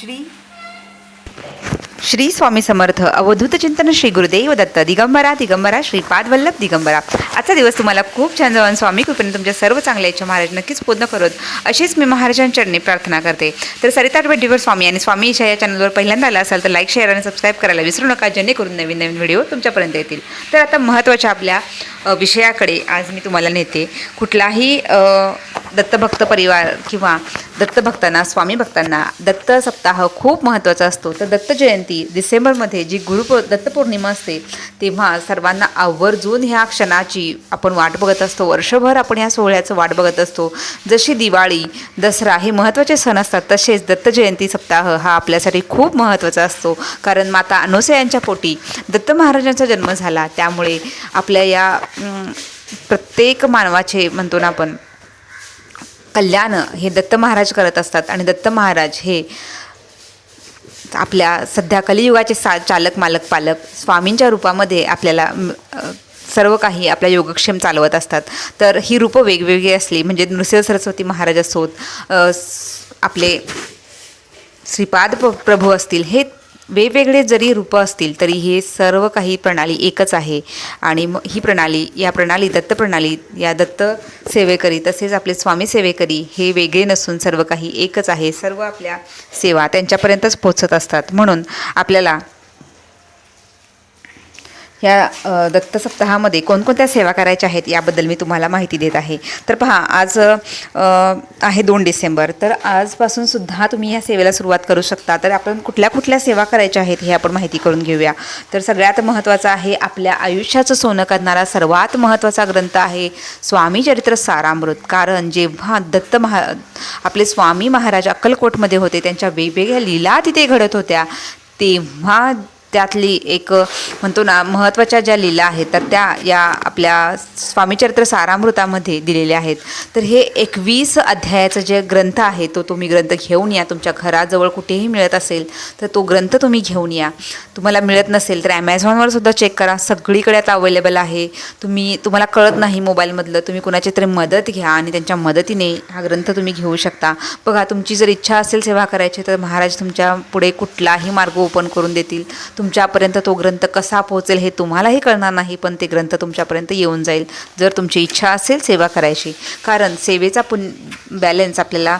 श्री श्री स्वामी समर्थ अवधूत चिंतन श्री गुरुदेव दत्त दिगंबरा दिगंबरा श्रीपाद वल्लभ दिगंबरा. आजचा दिवस तुम्हाला खूप छान जाऊन स्वामी कृपेने तुमच्या सर्व चांगल्या इच्छा महाराज नक्कीच पूर्ण करत. अशीच मी महाराजांच्या चरणी प्रार्थना करते. तर सरिता भेटीवर स्वामी आणि स्वामी इच्छा या चॅनलवर पहिल्यांदा आला असाल तर लाईक शेअर आणि सबस्क्राईब करायला विसरू नका जेणेकरून नवीन नवीन व्हिडिओ तुमच्यापर्यंत येतील. तर आता महत्त्वाच्या आपल्या विषयाकडे आज मी तुम्हाला नेते. कुठलाही दत्तभक्त परिवार किंवा दत्तभक्तांना स्वामी भक्तांना दत्त सप्ताह खूप महत्त्वाचा असतो. तर दत्त जयंती डिसेंबरमध्ये जी गुरु दत्तपौर्णिमा असते तेव्हा सर्वांना आवर्जून ह्या क्षणाची आपण वाट बघत असतो. वर्षभर आपण ह्या सोहळ्याचं वाट बघत असतो. जशी दिवाळी दसरा हे महत्त्वाचे सण असतात तसेच दत्त जयंती सप्ताह हा आपल्यासाठी खूप महत्त्वाचा असतो. कारण माता अनुसयांच्या पोटी दत्त महाराजांचा जन्म झाला. त्यामुळे आपल्या या प्रत्येक मानवाचे म्हणतो ना आपण कल्याण हे दत्त महाराज करत असतात. आणि दत्त महाराज हे आपल्या सध्या कलियुगाचे सा चालक मालक पालक स्वामींच्या रूपामध्ये आपल्याला सर्व काही आपल्या योगक्षेम चालवत असतात. तर ही रूपं वेगवेगळी असली म्हणजे नृसिंह सरस्वती महाराज असोत आपले श्रीपाद प्र प्रभू असतील हे वेगवेगळे जरी रूपं असतील तरी हे सर्व काही प्रणाली एकच आहे. आणि मग ही प्रणाली या प्रणाली दत्त प्रणाली या दत्त सेवेकरी तसेच आपले स्वामी सेवेकरी हे वेगळे नसून सर्व काही एकच आहे. सर्व आपल्या सेवा त्यांच्यापर्यंतच पोचत असतात. म्हणून आपल्याला ह्या दत्त सप्ताहामध्ये कोणकोणत्या सेवा करायच्या आहेत याबद्दल मी तुम्हाला माहिती देत आहे. तर पहा आज आहे दोन डिसेंबर. तर आजपासून सुद्धा तुम्ही ह्या सेवेला सुरुवात करू शकता. तर आपण कुठल्या कुठल्या सेवा करायच्या आहेत हे आपण माहिती करून घेऊया. तर सगळ्यात महत्त्वाचं आहे आपल्या आयुष्याचं सोनं करणारा सर्वात महत्त्वाचा ग्रंथ आहे स्वामी चरित्र सारामृत. कारण जेव्हा दत्त महा आपले स्वामी महाराज अक्कलकोटमध्ये होते त्यांच्या वेगवेगळ्या लीला तिथे घडत होत्या तेव्हा त्यातली एक म्हणतो ना महत्त्वाच्या ज्या लीला आहेत तर त्या या आपल्या स्वामीचरित्र सारामृतामध्ये दिलेल्या आहेत. तर हे एकवीस अध्यायाचं जे ग्रंथ आहे तो तुम्ही ग्रंथ घेऊन या. तुमच्या घराजवळ कुठेही मिळत असेल तर तो ग्रंथ तुम्ही घेऊन या. तुम्हाला मिळत नसेल तर ॲमेझॉनवर सुद्धा चेक करा. सगळीकडे आता अवेलेबल आहे. तुम्ही तुम्हाला कळत नाही मोबाईलमधलं तुम्ही कुणाची तरी मदत घ्या आणि त्यांच्या मदतीने हा ग्रंथ तुम्ही घेऊ शकता. बघा तुमची जर इच्छा असेल सेवा करायची तर महाराज तुमच्यापुढे कुठलाही मार्ग ओपन करून देतील. तुमच्यापर्यंत तो ग्रंथ कसा पोहोचेल हे तुम्हालाही कळणार नाही पण ते ग्रंथ तुमच्यापर्यंत येऊन जाईल जर तुमची इच्छा असेल सेवा करायची. कारण सेवेचा पुन बॅलन्स आपल्याला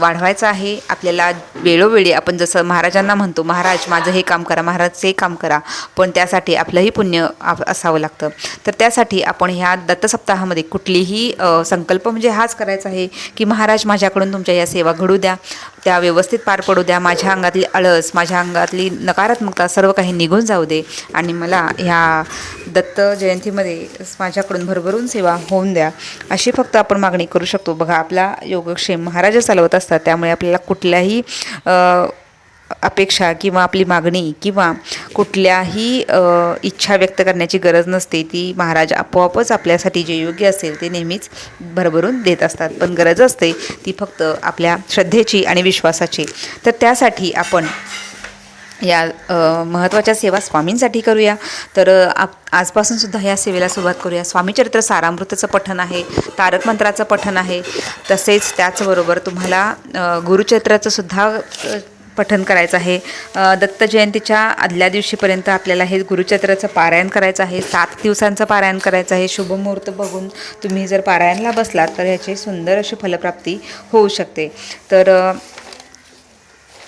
वाढवायचा आहे. आपल्याला वेळोवेळी आपण जसं महाराजांना म्हणतो महाराज माझं हे काम करा महाराज ते काम करा. पण त्यासाठी आपलंही पुण्य असावं लागतं. तर त्यासाठी आपण ह्या दत्तसप्ताहामध्ये कुठलीही संकल्प म्हणजे हाच करायचा आहे की महाराज माझ्याकडून तुमच्या या सेवा घडू द्या. त्या व्यवस्थित पार पडू द्या. माझ्या अंगातली आळस माझ्या अंगातली नकारात्मकता सर्व काही निघून जाऊ दे. आणि मला ह्या दत्त जयंतीमध्ये माझ्याकडून भरभरून सेवा होऊन द्या. अशी फक्त आपण मागणी करू शकतो. बघा आपला योगक्षेम महाराज चालवत असतात. त्यामुळे आपल्याला कुठल्याही अपेक्षा किंवा आपली मागणी किंवा कुठल्याही इच्छा व्यक्त करण्याची गरज नसते. ती महाराज आपोआपच आपल्यासाठी जे योग्य असेल ते नेहमीच भरभरून देत असतात. पण गरज असते ती फक्त आपल्या श्रद्धेची आणि विश्वासाची. तर त्यासाठी आपण या महत्त्वाच्या सेवा स्वामींसाठी करूया. तर आप आजपासून सुद्धा या सेवेला सुरुवात करूया. स्वामीचरित्र सारामृतचं पठन आहे तारक मंत्राचं पठन आहे. तसेच त्याचबरोबर तुम्हाला गुरुचरित्राचं सुद्धा पठन करायचं आहे. दत्त जयंतीच्या आदल्या दिवशीपर्यंत आपल्याला हे गुरुचरित्राचं पारायण करायचं आहे. सात दिवसांचं पारायण करायचं आहे. शुभमुहूर्त बघून तुम्ही जर पारायणला बसलात तर ह्याची सुंदर अशी फलप्राप्ती होऊ शकते. तर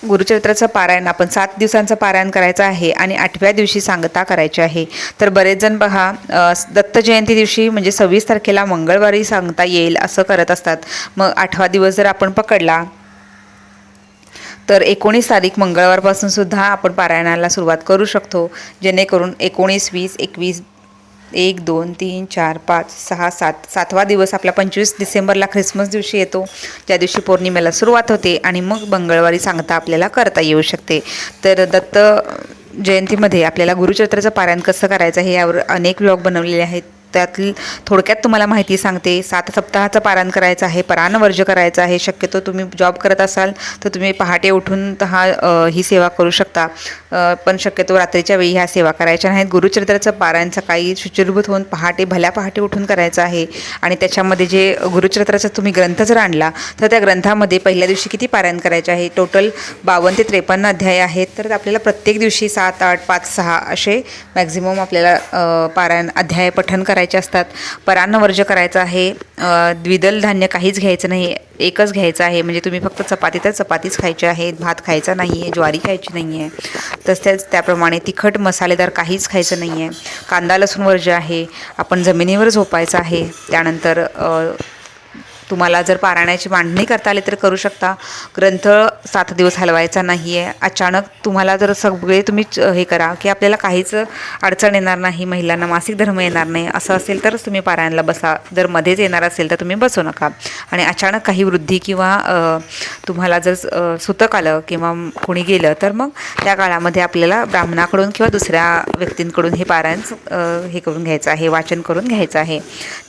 गुरुचरित्राचं पारायण आपण सात दिवसांचं पारायण करायचं आहे आणि आठव्या दिवशी सांगता करायची आहे. तर बरेच जण बघा दत्त जयंती दिवशी म्हणजे सव्वीस तारखेला मंगळवारी सांगता येईल असं करत असतात. मग आठवा दिवस जर आपण पकडला तर एकोणीस तारीख मंगळवारपासून सुद्धा आपण पारायणाला सुरुवात करू शकतो. जेणेकरून एकोणीस वीस एकवीस एक दोन तीन चार पाच सहा सात. सातवा दिवस आपला पंचवीस डिसेंबरला ख्रिसमस दिवशी येतो. ज्या दिवशी पौर्णिमेला सुरुवात होते आणि मग मंगळवारी सांगता आपल्याला करता येऊ शकते. तर दत्त जयंतीमध्ये आपल्याला गुरुचरित्राचं पारायण कसं करायचं हे यावर अनेक ब्लॉग बनवलेले आहेत. त्यातील थोडक्यात तुम्हाला माहिती सांगते. सात सप्ताहाचं पारायण करायचं आहे पराणवर्ज करायचं आहे. शक्यतो तुम्ही जॉब करत असाल तर तुम्ही पहाटे उठून हा ही सेवा करू शकता. पण शक्यतो रात्रीच्या वेळी ह्या सेवा करायच्या नाहीत. गुरुचरित्राचं पारायण सकाळी शुचिरभूत होऊन पहाटे भल्या पहाटे उठून करायचं आहे. आणि त्याच्यामध्ये जे गुरुचरित्राचा तुम्ही ग्रंथ जर आणला तर त्या ग्रंथामध्ये पहिल्या दिवशी किती पारायण करायचे आहे? टोटल बावन्न ते त्रेपन्न अध्याय आहेत. तर आपल्याला प्रत्येक दिवशी सात आठ पाच सहा असे मॅक्झिमम आपल्याला पारायण अध्याय पठन करायचं असतात. परान्न वर्ज करायचं आहे. द्विदल धान्य काहीच घ्यायचं नाही. एकच घ्यायचं आहे. म्हणजे तुम्ही फक्त चपाती तर चपातीच खायची आहे. भात खायचा नाही आहे ज्वारी खायची नाही आहे तसेच त्याप्रमाणे तिखट मसालेदार काहीच खायचं नाही आहे कांदा लसूण वर्ज आहे. आपण जमिनीवर झोपायचं आहे. त्यानंतर तुम्हाला जर पारायणाची मांडणी करता आली तर करू शकता. ग्रंथ सात दिवस हलवायचा नाही आहे अचानक तुम्हाला जर सगळे तुम्ही हे करा की आपल्याला काहीच अडचण येणार नाही महिलांना मासिक धर्म येणार नाही असं असेल तरच तुम्ही पारायणाला बसा. जर मध्येच येणार असेल तर तुम्ही बसू नका. आणि अचानक काही वृद्धी किंवा तुम्हाला जर सुतक आलं किंवा कोणी गेलं तर मग त्या काळामध्ये आपल्याला ब्राह्मणाकडून किंवा दुसऱ्या व्यक्तींकडून हे पारायण हे करून घ्यायचं आहे वाचन करून घ्यायचं आहे.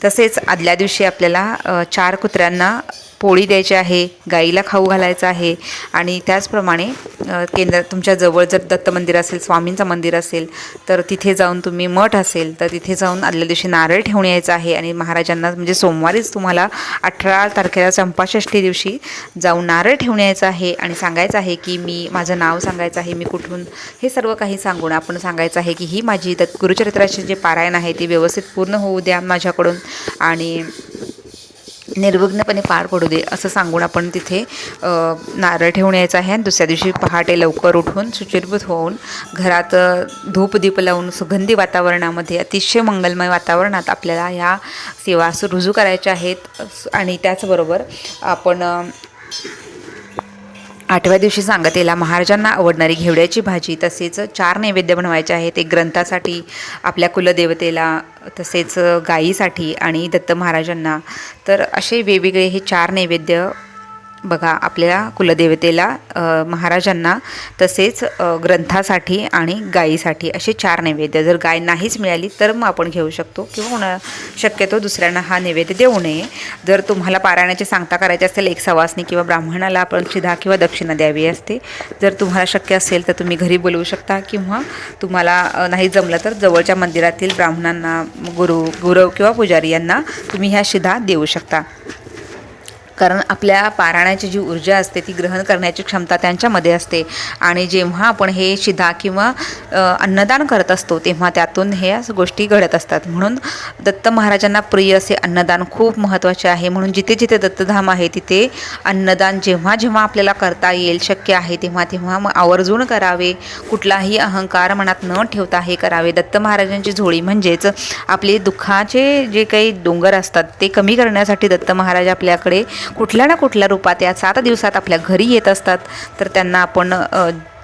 तसेच आदल्या दिवशी आपल्याला चार कुत्र्यांना पोळी द्यायची आहे गाईला खाऊ घालायचं आहे आणि त्याचप्रमाणे केंद्र तुमच्या जवळ जर दत्त मंदिर असेल स्वामींचं मंदिर असेल तर तिथे जाऊन तुम्ही मठ असेल तर तिथे जाऊन आदल्या दिवशी नारळ ठेवून यायचं आहे आणि महाराजांना म्हणजे सोमवारीच तुम्हाला अठरा तारखेला चंपाषष्ठी दिवशी जाऊन नारळ ठेवून यायचं आहे आणि सांगायचं आहे की मी माझं नाव सांगायचं आहे मी कुठून हे सर्व काही सांगून आपण सांगायचं आहे की ही माझी दत्त गुरुचरित्राचे जे पारायण आहे ते व्यवस्थित पूर्ण होऊ द्या माझ्याकडून आणि निर्विघ्नपणे पार पडू दे असं सांगून आपण तिथे नारळ ठेवून यायचं आहे. आणि दुसऱ्या दिवशी पहाटे लवकर उठून सुचिरभूत होऊन घरात धूपदीप लावून सुगंधी वातावरणामध्ये अतिशय मंगलमय वातावरणात आपल्याला ह्या सेवा सु- रुजू करायच्या आहेत. आणि त्याचबरोबर आपण आठव्या दिवशी सांगतेला महाराजांना आवडणारी घेवड्याची भाजी तसेच चार नैवेद्य बनवायचे आहेत. एक ग्रंथासाठी आपल्या कुलदेवतेला तसेच गायीसाठी आणि दत्त महाराजांना. तर असे वेगवेगळे हे चार नैवेद्य बघा आपल्या कुलदेवतेला महाराजांना तसेच ग्रंथासाठी आणि गायीसाठी असे चार नैवेद्य. जर गाय नाहीच मिळाली तर मग आपण घेऊ शकतो किंवा कोणा शक्यतो दुसऱ्यांना हा नैवेद्य देऊ नये. जर तुम्हाला पारायणाची सांगता करायची असेल एक सवासनी किंवा ब्राह्मणाला आपण शिधा किंवा दक्षिणा द्यावी असते. जर तुम्हाला शक्य असेल तर तुम्ही घरी बोलवू शकता किंवा तुम्हाला नाही जमलं तर जवळच्या मंदिरातील ब्राह्मणांना गुरु गुरव किंवा पुजारी यांना तुम्ही ह्या शिधा देऊ शकता. कारण आपल्या पारायणाची जी ऊर्जा असते ती ग्रहण करण्याची क्षमता त्यांच्यामध्ये असते. आणि जेव्हा आपण हे शिधा किंवा अन्नदान करत असतो तेव्हा त्यातून ह्या गोष्टी घडत असतात. म्हणून दत्त महाराजांना प्रिय असे अन्नदान खूप महत्त्वाचे आहे. म्हणून जिथे जिथे दत्तधाम आहे तिथे अन्नदान जेव्हा जेव्हा आपल्याला करता येईल शक्य आहे तेव्हा तेव्हा मग आवर्जून करावे. कुठलाही अहंकार मनात न ठेवता हे करावे. दत्त महाराजांची झोळी म्हणजेच आपले दुःखाचे जे काही डोंगर असतात ते कमी करण्यासाठी दत्त महाराज आपल्याकडे कुठल्या ना कुठल्या रूपात या सात दिवसात आपल्या घरी येत असतात तर त्यांना आपण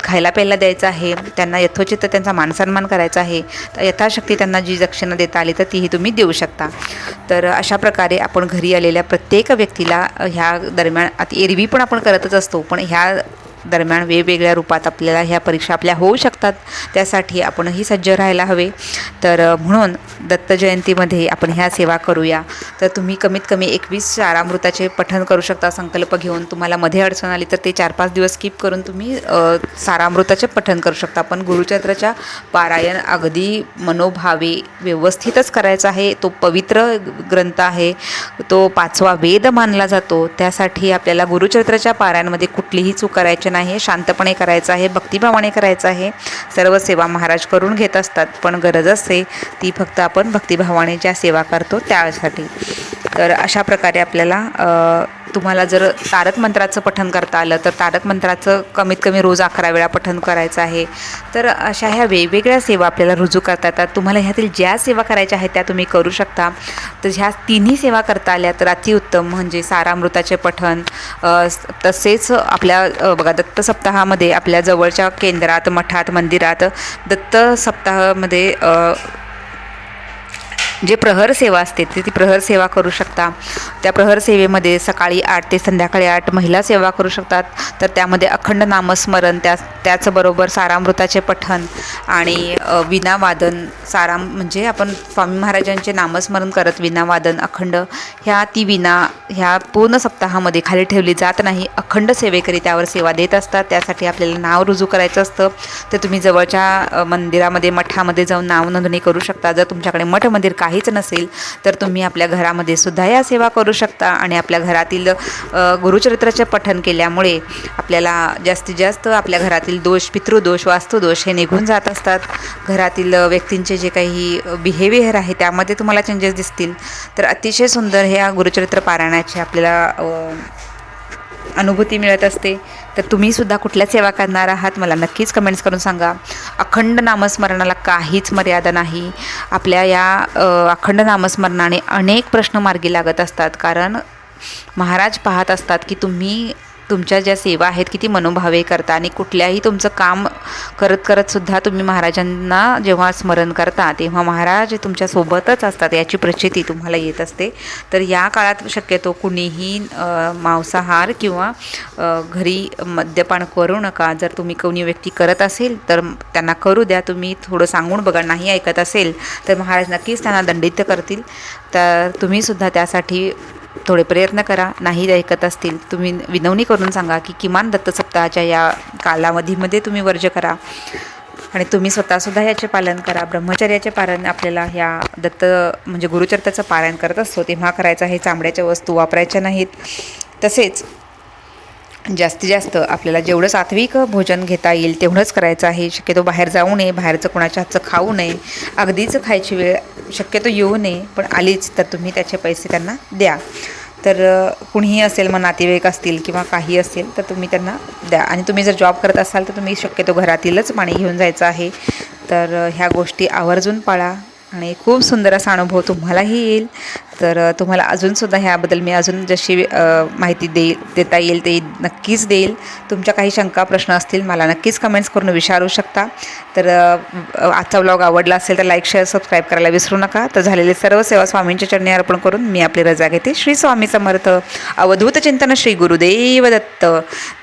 खायला प्यायला द्यायचं आहे त्यांना यथोचित त्यांचा मानसन्मान करायचा आहे तर यथाशक्ती त्यांना जी दक्षिणा देता आली तर तीही तुम्ही देऊ शकता. तर अशा प्रकारे आपण घरी आलेल्या प्रत्येक व्यक्तीला ह्या दरम्यान आता एरवी पण आपण करतच असतो पण ह्या दरम्यान वेगवेगळ्या रूपात आपल्याला ह्या परीक्षा आपल्या होऊ शकतात. त्यासाठी आपणही सज्ज राहायला हवे. तर म्हणून दत्त जयंतीमध्ये आपण ह्या सेवा करूया. तर तुम्ही कमीत कमी एकवीस चारामृताचे पठण करू शकता संकल्प घेऊन. तुम्हाला मध्ये अडचण आली तर ते चार पाच दिवस स्किप करून तुम्ही सारामृताचे पठण करू शकता. पण गुरुचंद्राच्या पारायण अगदी मनोभावे व्यवस्थितच करायचा आहे. तो पवित्र ग्रंथ आहे. तो पाचवा वेद मानला जातो. त्यासाठी आपल्याला गुरुचरित्राच्या पारायणमध्ये कुठलीही चूक करायची नाही शांतपणे करायचं आहे भक्तिभावाने करायचं आहे. सर्व सेवा महाराज करून घेत असतात पण गरज असते ती फक्त आपण भक्तिभावाने ज्या सेवा करतो त्यासाठी. तर अशा प्रकारे आपल्याला तुम्हाला जर तारक मंत्राचं पठन करता आलं तर तारक मंत्राचं कमीत कमी रोज अकरा वेळा पठन करायचं आहे. तर अशा ह्या वेगवेगळ्या सेवा आपल्याला रुजू करता येतात. तुम्हाला ह्यातील ज्या सेवा करायच्या आहेत त्या तुम्ही करू शकता. तर ह्या तिन्ही सेवा करता आल्या तर अतिउत्तम म्हणजे सारामृताचे पठन तसेच आपल्या बघा दत्त सप्ताहामध्ये आपल्या जवळच्या केंद्रात मठात मंदिरात दत्त सप्ताहामध्ये जे प्रहर सेवा असते ते ती प्रहर सेवा करू शकता. त्या प्रहर सेवेमध्ये सकाळी आठ ते संध्याकाळी आठ महिला सेवा करू शकतात. तर त्यामध्ये अखंड नामस्मरण त्या त्याचबरोबर सारामृताचे पठण आणि विनावादन साराम म्हणजे आपण स्वामी महाराजांचे नामस्मरण करत विनावादन अखंड. ह्या ती विना ह्या पूर्ण सप्ताहामध्ये खाली ठेवली जात नाही. अखंड सेवेकरी त्यावर सेवा देत असतात. त्यासाठी आपल्याला नाव रुजू करायचं असतं. तर तुम्ही जवळच्या मंदिरामध्ये मठामध्ये जाऊन नाव नोंदणी करू शकता. जर तुमच्याकडे मठ मंदिर का काहीच नसेल तर तुम्ही आपल्या घरामध्ये सुद्धा या सेवा करू शकता. आणि आपल्या घरातील गुरुचरित्राचे पठन केल्यामुळे आपल्याला जास्तीत जास्त आपल्या घरातील दोष पितृदोष वास्तुदोष हे निघून जात असतात. घरातील व्यक्तींचे जे काही बिहेवियर आहे त्यामध्ये तुम्हाला चेंजेस दिसतील. तर अतिशय सुंदर ह्या गुरुचरित्र पारायणाची आपल्याला अनुभूती मिळत असते. तर तुम्ही सुद्धा कुठल्या सेवा करणार आहात? मला नक्कीच कमेंट्स करून सांगा. अखंड नामस्मरणाला काहीच मर्यादा नाही. आपल्या या अखंड नामस्मरणाने अनेक प्रश्न मार्गी लागत असतात. कारण महाराज पाहत असतात की तुम्ही तुमच्या ज्या सेवा आहेत किती मनोभावे करता आणि कुठल्याही तुमचं काम करत करत सुद्धा तुम्ही महाराजांना जेव्हा स्मरण करता तेव्हा महाराज तुमच्यासोबतच असतात याची प्रचिती तुम्हाला येत असते. तर या काळात शक्यतो कुणीही मांसाहार किंवा घरी मद्यपान करू नका. जर तुम्ही कोणी व्यक्ती करत असेल तर त्यांना करू द्या. तुम्ही थोडं सांगून बघा नाही ऐकत असेल तर महाराज नक्कीच त्यांना दंडित करतील. तर तुम्हीसुद्धा त्यासाठी थोडे प्रयत्न करा नाही ऐकत असतील तुम्ही विनवणी करून सांगा की किमान दत्त सप्ताहाच्या या कालावधीमध्ये तुम्ही वर्ज करा. आणि तुम्ही स्वतःसुद्धा याचे पालन करा. ब्रह्मचर्याचे पालन आपल्याला ह्या दत्त म्हणजे गुरुचरित्राचं पालन करत असतो. तेव्हा करायचं आहे चामड्याच्या वस्तू वापरायच्या नाहीत. तसेच जास्तीत जास्त आपल्याला जेवढं सात्विक भोजन घेता येईल तेवढंच करायचं आहे. शक्यतो बाहेर जाऊ नये बाहेरचं कोणाच्या हातचं खाऊ नये. अगदीच खायची वेळ शक्यतो येऊ नये पण आलीच तर तुम्ही त्याचे पैसे त्यांना द्या. तर कुणीही असेल मग नातेवाईक असतील किंवा काही असेल तर तुम्ही त्यांना द्या. आणि तुम्ही जर जॉब करत असाल तर तुम्ही शक्यतो घरातीलच पाणी घेऊन जायचं आहे. तर ह्या गोष्टी आवर्जून पाळा आणि खूप सुंदर असा अनुभव तुम्हालाही येईल. तर तुम्हाला अजूनसुद्धा ह्याबद्दल मी अजून जशी माहिती देईल देता येईल ते नक्कीच देईल. तुमच्या काही शंका प्रश्न असतील मला नक्कीच कमेंट्स करून विचारू शकता. तर आजचा व्लॉग आवडला असेल तर लाईक शेअर सबस्क्राईब करायला विसरू नका. तर झालेले सर्व सेवा स्वामींच्या चरणी अर्पण करून मी आपली रजा घेते. श्री स्वामी समर्थ. अवधूत चिंतन श्री गुरुदेव दत्त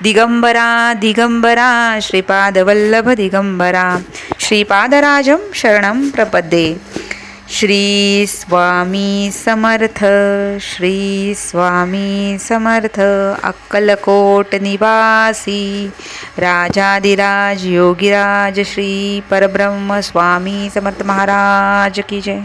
दिगंबरा दिगंबरा श्रीपादवल्लभ दिगंबरा. श्रीपादराजम शरणम प्रपद्ये. श्री स्वामी समर्थ श्री स्वामी समर्थ अक्कलकोट निवासी राजाधिराज योगीराज श्री परब्रह्म स्वामी समर्थ महाराज की जय।